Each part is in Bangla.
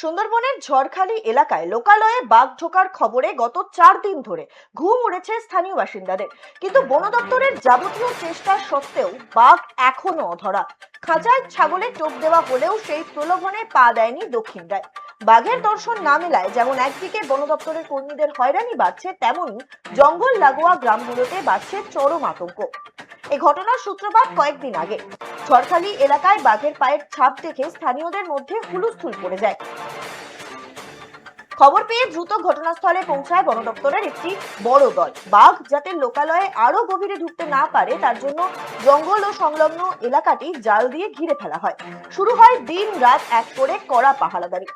সুন্দরবনের ঝড়খালি এলাকায় লোকালয়ে বাঘ ঢোকার খবরে গত চার দিন ধরে ঘুম উড়েছে স্থানীয় বাসিন্দাদের। কিন্তু বন দপ্তরের যাবতীয় চেষ্টা সত্ত্বেও বাঘ এখনও অধরা। খাঁচায় ছাগলে টোপ দেওয়া হলেও সেই প্রলোভনে পা দেয়নি দক্ষিণ রায়। বাঘের দর্শন না মেলায় যেমন একদিকে বন দপ্তরের কর্মীদের হয়রানি বাড়ছে তেমনই জঙ্গল লাগোয়া গ্রামগুলোতে বাড়ছে চরম আতঙ্ক। এই ঘটনার সূত্রপাত কয়েকদিন আগে। ঝড়খালি এলাকায় বাঘের পায়ের ছাপ দেখে স্থানীয়দের মধ্যে হুলুস্থুল পড়ে যায়। খবর পেয়ে দ্রুত ঘটনাস্থলে পৌঁছায় বন দপ্তরের একটি বড় দল। বাঘ যাতে লোকালয়ে আরও গভীরে ঢুকতে না পারে, তার জন্য জঙ্গল ও সংলগ্ন এলাকাটি জাল দিয়ে ঘিরে ফেলা হয়। শুরু হয় দিন রাত এক করে কড়া পাহারাদারি।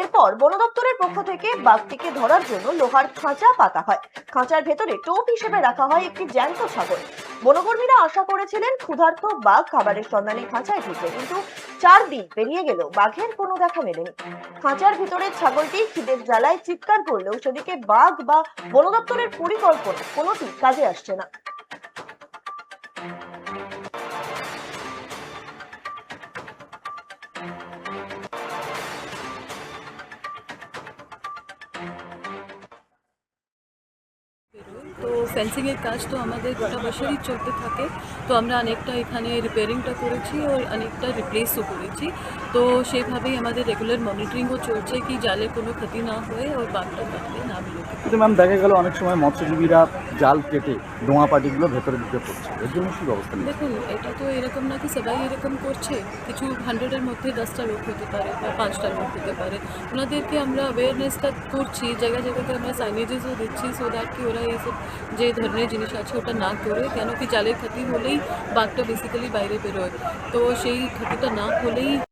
এরপর বন দপ্তরের পক্ষ থেকে বাঘটিকে ধরার জন্য লোহার খাঁচা পাতা হয়। খাঁচার ভেতরে টোপ হিসেবে রাখা হয় একটি জ্যান্ত ছাগল। বনকর্মীরা আশা করেছিলেন ক্ষুধার্ত বাঘ খাবারের সন্ধানে খাঁচায় ঢুকবে, কিন্তু চার দিন পেরিয়ে গেল, বাঘের কোনো দেখা মেলেনি। খাঁচার ভিতরে ছাগলটি খিদের জ্বালায় চিৎকার করলেও সেদিকে বাঘ বা বন দপ্তরের পরিকল্পনা কোনোটি কাজে আসছে না। ফেন্সিংয়ের কাজ তো আমাদের গোটা বছরই চলতে থাকে তো আমরা অনেকটা এখানে রিপেয়ারিংটা করেছি আর অনেকটা রিপ্লেসও করেছি। তো সেইভাবেই আমাদের রেগুলার মনিটরিংও চলছে কি জালের কোনো ক্ষতি না হয়ে ওর বাঘটা বাঁধতে না বেরোতে কিন্তু ম্যাম দেখা গেল অনেক সময় মৎস্যজীবীরা জাল কেটে ডোঙা পাটিগুলো ভেতরে ঢুকে পড়ছে। এর জন্য কি ব্যবস্থা দেখুন এটা তো এরকম না কি সবাই এরকম করছে কিছু হান্ড্রেডের মধ্যে দশটা লোক হতে পারে বা পাঁচটা লোক হতে পারে। ওনাদেরকে আমরা অ্যাওয়ারনেসটা করছি জায়গা জায়গাতে আমরা সাইনেজেসও দিচ্ছি সো দ্যাট কি ওরা এইসব যে ধরনের জিনিস আছে ওটা না করে, কেন কি জালের ক্ষতি হলেই বাঘটা বেসিক্যালি বাইরে বেরোয়। তো সেই ক্ষতিটা না হলেই